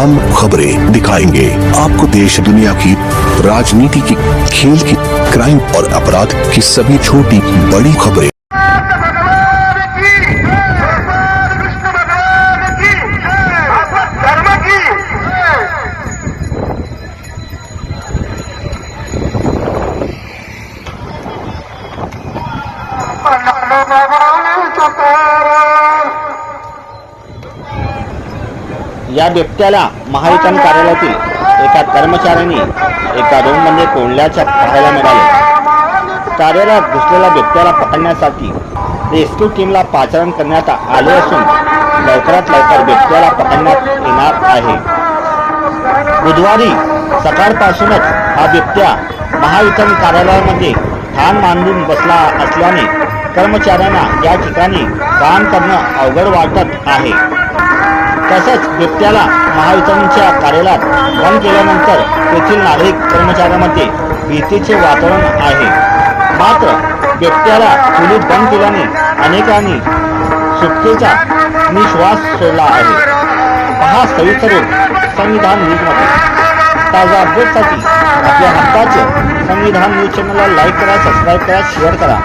हम खबरें दिखाएँगे। आपको देश, दुनिया की राजनीति की, खेल की क्राइम और अपराध की सभी छोटी, बड़ी खबरें। या बिबट्याला महावितरण कार्यालयातील एका कर्मचाऱ्यांनी एका रूममध्ये कोंडल्याच्या पाहायला मिळाले. कार्यालयात घुसलेल्या बिबट्याला पकडण्यासाठी रेस्क्यू टीमला पाचारण करण्यात आले असून लवकरात लवकर बिबट्याला पकडण्यात येणार आहे. बुधवारी सकाळपासूनच हा बिबट्या महावितरण कार्यालयामध्ये ठाण मांडून बसला असल्याने कर्मचाऱ्यांना या ठिकाणी काम करणं अवघड वाटत आहे. तसंच बिबट्याला महावितरणच्या कार्यालयात बंद केल्यानंतर तेथील नागरिक कर्मचाऱ्यांमध्ये भीतीचे वातावरण आहे. मात्र बिबट्याला खोलीत बंद केल्याने अनेकांनी सुटकेचा निश्वास सोडला आहे. पहा सविस्तर संविधान न्यूजमध्ये. ताजा अपडेटसाठी आपल्या हक्काचे संविधान न्यूज चॅनलला लाईक करा सबस्क्राईब करा शेअर करा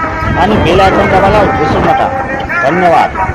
आणि बेल आयकॉन दाबायला विसरू नका. धन्यवाद.